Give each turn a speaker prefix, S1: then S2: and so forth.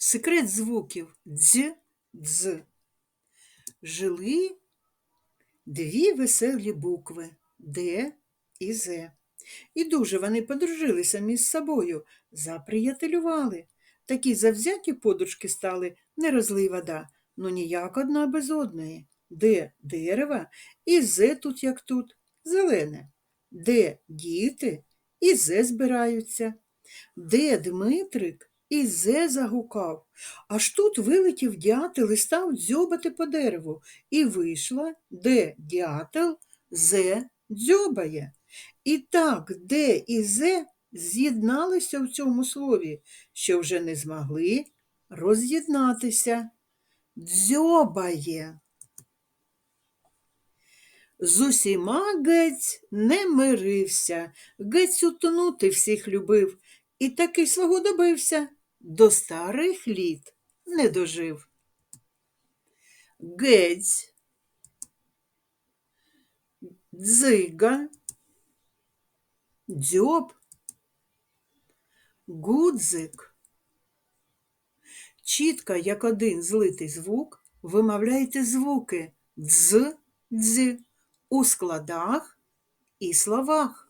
S1: Секрет звуків дз, дз. Жили дві веселі букви Д і З. І дуже вони подружилися між собою, заприятелювали. Такі завзяті подружки стали, не розлий вода, ну ніяк одна без одної. Де дерево, і З тут, як тут, зелене. Де діти, і Зе збираються. Де Дмитрик, і Зе загукав. Аж тут вилетів дятел і став дзьобати по дереву. І вийшла, де дятел, Зе дзьобає. І так де і зе з'єдналися в цьому слові, що вже не змогли роз'єднатися. Дзьобає. З усіма гець не мирився, гець утонути всіх любив, і таки свого добився, до старих літ не дожив. Гець, дзига, дзьоб, гудзик. Чітко, як один злитий звук, вимовляйте звуки дз, дз у складах і словах.